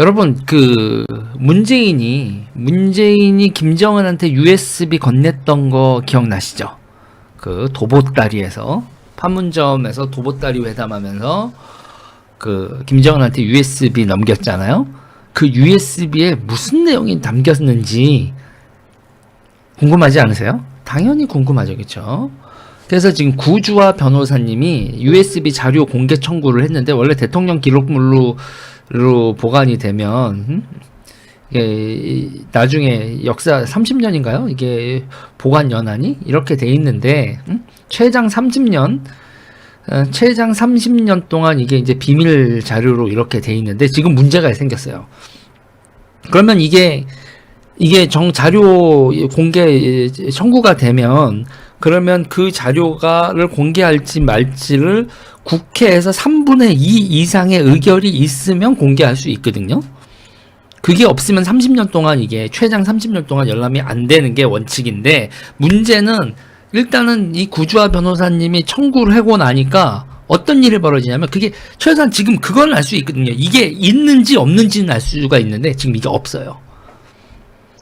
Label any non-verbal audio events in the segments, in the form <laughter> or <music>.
여러분 그 문재인이 문재인이 김정은한테 USB 건넸던 거 기억나시죠? 그 도보다리에서 판문점에서 도보다리 회담하면서 그 김정은한테 USB 넘겼잖아요. 그 USB에 무슨 내용이 담겼는지 궁금하지 않으세요? 당연히 궁금하죠, 그렇죠? 그래서 지금 구주와 변호사님이 USB 자료 공개 청구를 했는데 원래 대통령 기록물로 로 보관이 되면 음? 이게 이- 나중에 역사 30년인가요? 이게 보관 연한이 이렇게 돼 있는데 음? 최장 30년 어, 최장 30년 동안 이게 이제 비밀 자료로 이렇게 돼 있는데 지금 문제가 생겼어요. 그러면 이게 이게 정 자료 공개 청구가 되면 그러면 그 자료가를 공개할지 말지를 국회에서 3분의 2 이상의 의결이 있으면 공개할 수 있거든요. 그게 없으면 30년 동안 이게 최장 30년 동안 열람이 안 되는 게 원칙인데 문제는 일단은 이 구주화 변호사님이 청구를 하고 나니까 어떤 일이 벌어지냐면 그게 최소한 지금 그건 알 수 있거든요. 이게 있는지 없는지는 알 수가 있는데 지금 이게 없어요.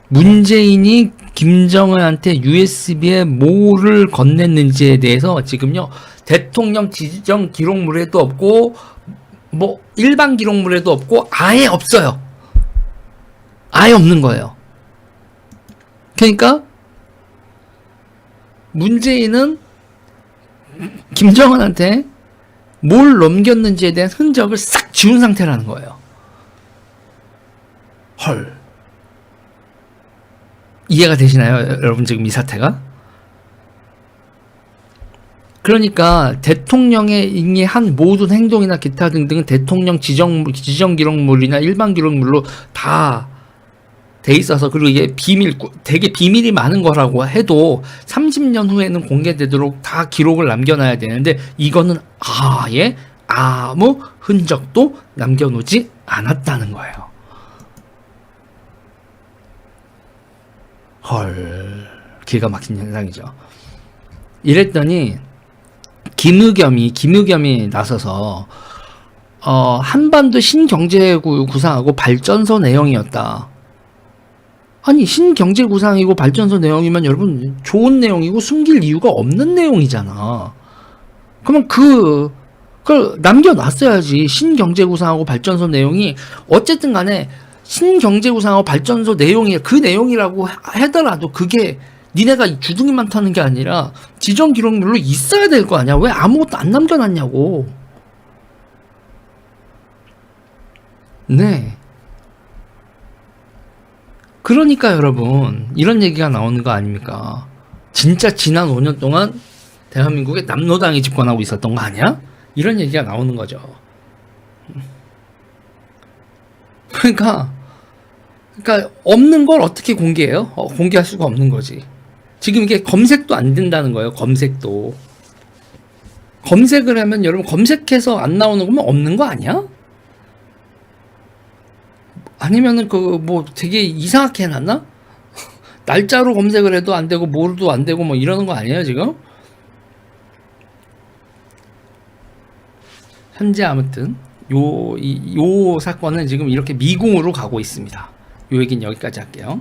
문재인이 김정은한테 USB에 뭐를 건넸는지에 대해서 지금요 대통령 지정 기록물에도 없고 뭐 일반 기록물에도 없고 아예 없어요. 아예 없는 거예요. 그러니까 문재인은 김정은한테 뭘 넘겼는지에 대한 흔적을 싹 지운 상태라는 거예요. 헐. 이해가 되시나요, 여러분 지금 이 사태가? 그러니까 대통령의 이한 모든 행동이나 기타 등등은 대통령 지정 지정 기록물이나 일반 기록물로 다 돼 있어서 그리고 이게 비밀 되게 비밀이 많은 거라고 해도 30년 후에는 공개되도록 다 기록을 남겨놔야 되는데 이거는 아예 아무 흔적도 남겨놓지 않았다는 거예요. 헐 기가 막힌 현상이죠. 이랬더니 김의겸이 김의겸이 나서서 어, 한반도 신경제 구- 구상하고 발전소 내용이었다. 아니 신경제 구상이고 발전소 내용이면 여러분 좋은 내용이고 숨길 이유가 없는 내용이잖아. 그러면 그 그걸 남겨놨어야지 신경제 구상하고 발전소 내용이 어쨌든 간에 신경제 구상하고 발전소 내용이 그 내용이라고 하- 하더라도 그게 니네가 주둥이만 타는 게 아니라 지정 기록물로 있어야 될 거 아니야 왜 아무것도 안 남겨놨냐고 네 그러니까 여러분 이런 얘기가 나오는 거 아닙니까 진짜 지난 5년 동안 대한민국에 남노당이 집권하고 있었던 거 아니야? 이런 얘기가 나오는 거죠 그러니까 그러니까 없는 걸 어떻게 공개해요? 어, 공개할 수가 없는 거지. 지금 이게 검색도 안 된다는 거예요. 검색도. 검색을 하면 여러분 검색해서 안 나오는 거면 없는 거 아니야? 아니면은 그 뭐 되게 이상하게 해놨나? <laughs> 날짜로 검색을 해도 안 되고 뭐로도 안 되고 뭐 이러는 거 아니에요 지금? 현재 아무튼 요, 이, 요 사건은 지금 이렇게 미궁으로 가고 있습니다. 요 얘기는 여기까지 할게요.